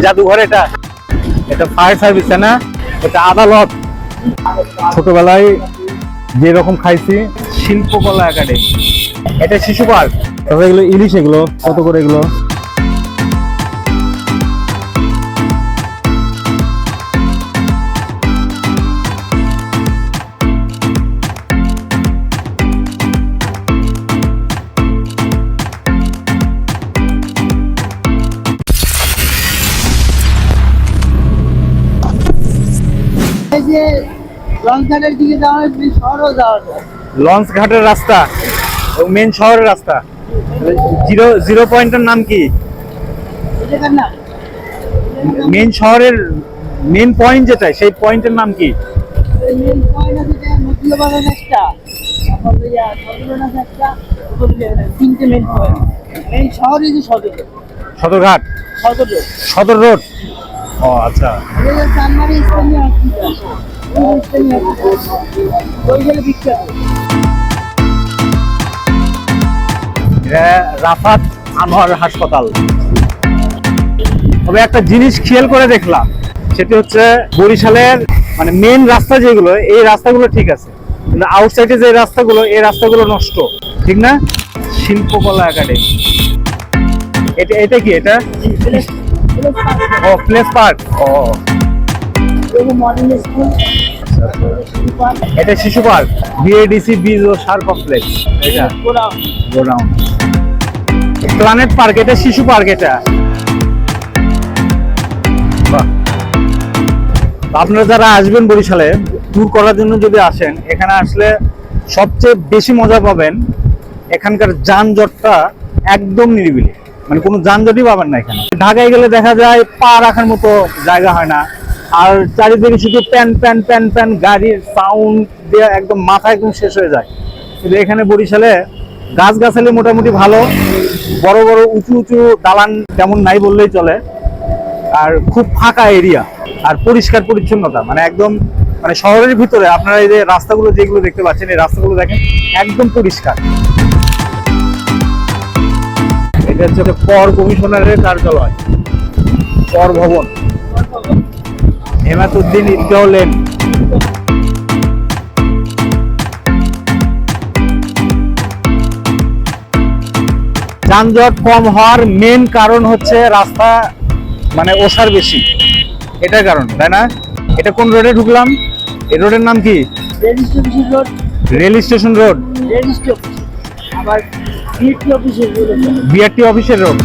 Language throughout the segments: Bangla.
জাদুঘর এটা। এটা ফায়ার সার্ভিস না? এটা আদালত। ছোটবেলায় যেরকম খাইছি, শিল্পকলা একাডেমি। এটা শিশু পার্ক। তবে এগুলো ইলিশ এগুলো, কত করে এগুলো? এই যে লঞ্চঘাটের দিকে যাওয়া হয় শহরও যাওয়া যায়। লঞ্চ ঘাটের রাস্তা মেন শহরের রাস্তা। জিরো জিরো পয়েন্টের নাম কি? মেন শহরের মেন পয়েন্ট যেটা সেই পয়েন্টের নাম কি? সদরঘাট সদর রোড। ও আচ্ছা। রাফাত আনোয়ার হাসপাতাল। তবে একটা জিনিস খেয়াল করে দেখলাম, সেটি হচ্ছে বরিশালের মানে মেন রাস্তা যেগুলো, এই রাস্তাগুলো ঠিক আছে। কিন্তু আউটসাইডে যে রাস্তাগুলো, এই রাস্তাগুলো নষ্ট। ঠিক না? শিল্পকলা একাডেমি এটা এটা কি এটা? ও প্লেস পার্ক ও। এটা শিশু পার্ক। বিএডিসি বীজ ও সার কমপ্লেক্স এটা। গোডাউন পার্ক এটা শিশু পার্ক এটা। আপনারা যারা আসবেন বরিশালে ট্যুর করার জন্য যদি আসেন, এখানে আসলে সবচেয়ে বেশি মজা পাবেন এখানকার যানজটটা একদম নিরিবিলি। মানে কোনো যানজটই পাবেন না এখানে। ঢাকায় গেলে দেখা যায় পা রাখার মতো জায়গা হয় না। আর চারিদিকে শুধু প্যান প্যান প্যান প্যান গাড়ির সাউন্ড দিয়ে একদম মাথা একদম শেষ হয়ে যায়। কিন্তু এখানে বরিশালে গাছ গাছালি মোটামুটি ভালো। বড় বড়, উঁচু উঁচু দালান তেমন নাই বললেই চলে। আর খুব ফাঁকা এরিয়া আর পরিষ্কার পরিচ্ছন্নতা। মানে একদম মানে শহরের ভিতরে আপনারা এই যে রাস্তাগুলো যেগুলো দেখতে পাচ্ছেন, এই রাস্তাগুলো দেখেন, একদম পরিষ্কার। এটা হচ্ছে কর কমিশনারের কার্যালয় কর ভবন। হেমাতুদ্দিন ঈদগাহ লেন। যানজট কম হওয়ার মেন কারণ হচ্ছে রাস্তা মানে ওসার বেশি। এটার কারণ তাই না? এটা কোন রোডে ঢুকলাম? এই রোডের নাম কি? রেজিস্ট্রি অফিসের road. Rail station road. BRT অফিসের রোড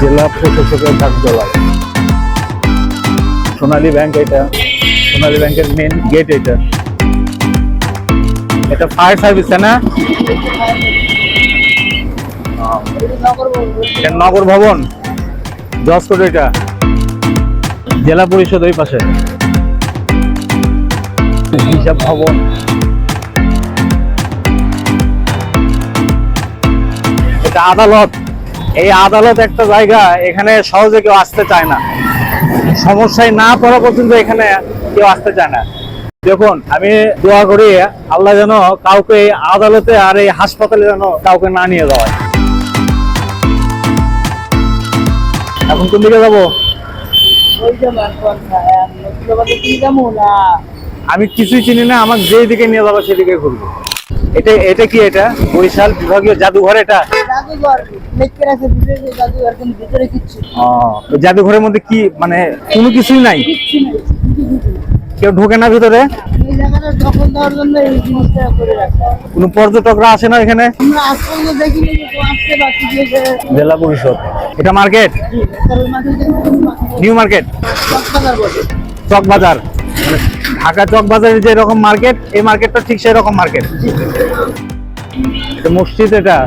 জেলা প্রশাসকের কার্যালয় সোনালী ব্যাংক এটা। সোনালী ব্যাংকের মেন গেট এটা। এটা ফায়ার সার্ভিস না? নগর ভবন। জজ কোড এটা। জেলা পরিষদ ওই পাশে। হিসাব ভবন। এটা আদালত। এই আদালত একটা জায়গা, এখানে সহজে কেউ আসতে চায় না। সমস্যায় না পড়া পর্যন্ত এখানে কেউ আসতে চায় না। দেখুন, আমি দোয়া করি আল্লাহ যেন কাউকে আদালতে আর এই হাসপাতালে যেন কাউকে না নিয়ে যাওয়া এখন কোন দিকে যাব? আমি কিছুই চিনি না, আমার যেই দিকে নিয়ে যাব সেদিকে ঘুরবো। এটা এটা কি এটা? বরিশাল বিভাগীয় জাদুঘর এটা? জাদুঘরের মধ্যে কি মানে কোনো কিছুই নাই। কেউ ঢোকে না ভিতরে? এই জায়গাটা দখল দেওয়ার জন্য এই জিনিসটা করে রাখা। কোনো পর্যটকরা আসে না এখানে? জেলা পরিষদ। এটা মার্কেট? New market? চক বাজার ঢাকা চক বাজারের যে রকম মার্কেট এই মার্কেটটা ঠিক সেই রকম মার্কেট এটা মসজিদ এটা?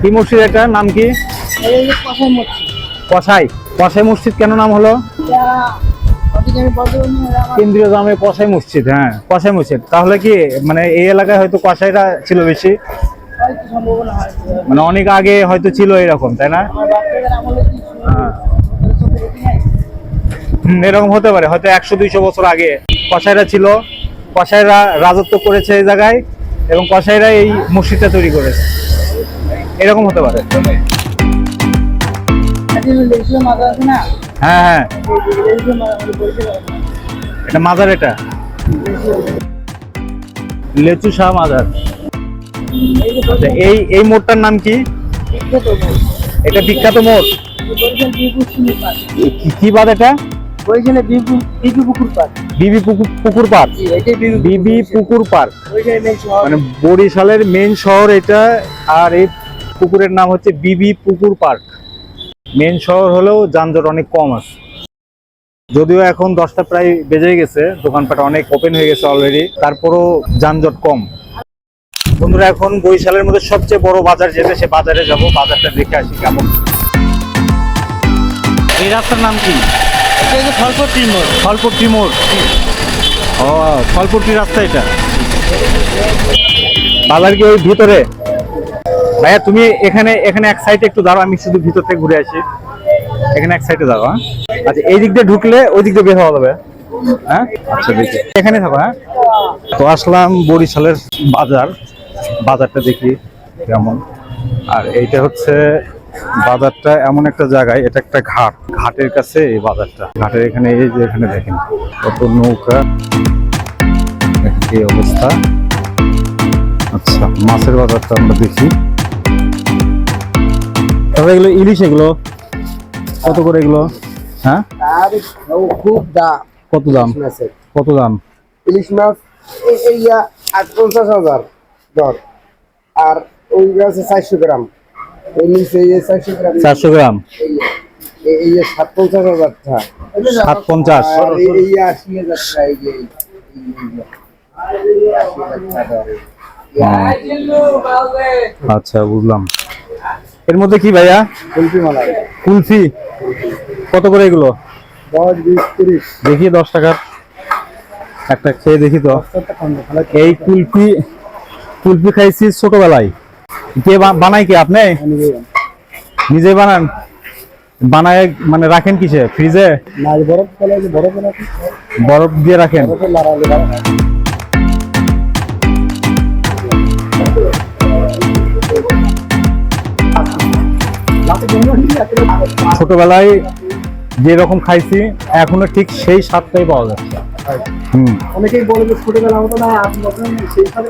কি মসজিদ এটা? নাম কি? কসাই। কসাই মসজিদ কেন নাম হলো? কেন্দ্রীয় জামে কসাই মসজিদ হ্যাঁ কসাই মসজিদ। তাহলে কি মানে এই এলাকায় হয়তো কসাইরা ছিল বেশি? মানে অনেক আগে হয়তো ছিল এরকম, তাই না? হ্যাঁ। এরকম হতে পারে, হয়তো একশো, দুইশো বছর আগে কসাইরা ছিল। কসাইরা রাজত্ব করেছে এই জায়গায়। এবং কসাইরা এই মসজিদটা তৈরি করেছে। এরকম হতে পারে। হ্যাঁ হ্যাঁ। এটা মাজার এটা। লেচু শাহ মাজার। এই আচ্ছা, এই এই মোড়টার নাম কি? এটা বিখ্যাত মোড়। কি- কি বাদ এটা? বরিশালে বিপু পুকুর পার্ক বিবি পুকুর পার্ক। বিবি পুকুর পার্ক। মেন মানে বরিশালের মেন শহর এটা আর এই পুকুরের নাম হচ্ছে বিবি পুকুর পার্ক। মেন শহর হলেও যানজট অনেক কম আছে। যদিও এখন দশটা প্রায় বেজে গেছে দোকানপাট অনেক ওপেন হয়ে গেছে অলরেডি তারপরও যানজট কম। বন্ধুরা এখন বরিশালের মধ্যে সবচেয়ে বড় বাজার যেতে সে বাজারে যাব বাজারটা দেখে আসি কেমন। এই রাস্তার নাম কি? ফলপট্টির মোড়। ফলপট্টি মোড়। ও ফলপট্টি রাস্তা এটা। বাজার কি ওই ভিতরে। ভাইয়া, তুমি এখানে এখানে এক সাইডে একটু দাঁড়াও, আমি শুধু ভিতর থেকে ঘুরে আসি। এখানে এক সাইডে দাঁড়াও হ্যাঁ। আচ্ছা এই দিক দিয়ে ঢুকলে ওই দিক দিয়ে বের হওয়া যাবে। হ্যাঁ? আচ্ছা দেখি। এখানে থাকো হ্যাঁ। তো আসলাম বরিশালের বাজার। বাজারটা দেখি কেমন। আর এইটা হচ্ছে বাজারটা এমন একটা জায়গায় এটা একটা ঘাট। ঘাটের কাছে এই বাজারটা। ঘাটের এখানে এই যে এখানে দেখেন কত নৌকা। কি অবস্থা। আচ্ছা মাছের বাজারটা আমরা দেখি। তবে এগুলো ইলিশ এগুলো কত করে এগুলো? হ্যাঁ? আর খুব দাম। কত দাম? কত দাম? ইলিশ মাছ এই- এই আট পঞ্চাশ হাজার দর। আর ওই আছে চারশো গ্রাম। এই এই চারশো গ্রাম। এই সাত সাত পঞ্চাশ। এই আশি এই যে। আচ্ছা বুঝলাম। এর মধ্যে কি ভাইয়া? কুলফি মালাই। কুলফি। কত করে এগুলো? দশ বিশ তিরিশ। দেখি দশ টাকার একটা খেয়ে দেখি তো। এই কুলফি কুলফি খাইছি ছোটবেলায়। কে বা- বানায় কি আপনি? নিজে বানান? বানায় মানে রাখেন কিসে? ফ্রিজে? বরফ দিয়ে রাখেন? ছোটবেলায় যে রকম খাইছি এখনও ঠিক সেই স্বাদটাই পাওয়া যাচ্ছে। হুম। অনেকেই বলে যে ছোটবেলা মতো না সেই সালে